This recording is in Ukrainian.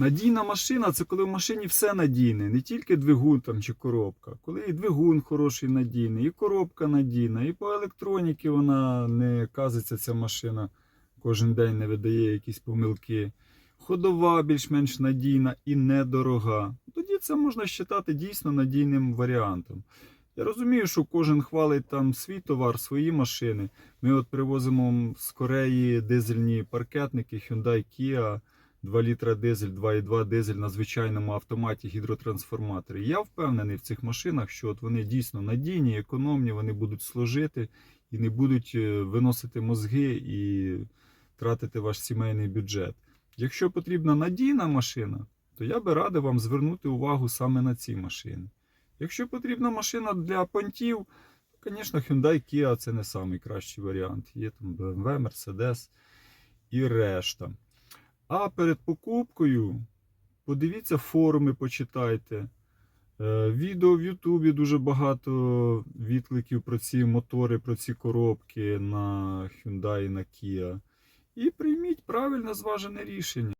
Надійна машина це коли в машині все надійне, не тільки двигун там чи коробка. Коли і двигун хороший надійний, і коробка надійна, і по електроніки вона не казиться, ця машина кожен день не видає якісь помилки. Ходова більш-менш надійна і недорога. Тоді це можна вважати дійсно надійним варіантом. Я розумію, що кожен хвалить там свій товар, свої машини. Ми от привозимо з Кореї дизельні паркетники Hyundai Kia, 2 літра дизель, 2,2 дизель на звичайному автоматі гідротрансформаторі. Я впевнений в цих машинах, що от вони дійсно надійні, економні, вони будуть служити і не будуть е, виносити мозги і тратити ваш сімейний бюджет. Якщо потрібна надійна машина, то я би радив вам звернути увагу саме на ці машини. Якщо потрібна машина для понтів, то, звісно, Hyundai Kia це не найкращий варіант. Є там BMW, Mercedes і решта. А перед покупкою подивіться форуми, почитайте. Е, Відео в Ютубі дуже багато відкликів про ці мотори, про ці коробки на Hyundai і на Kia. І прийміть правильне зважене рішення.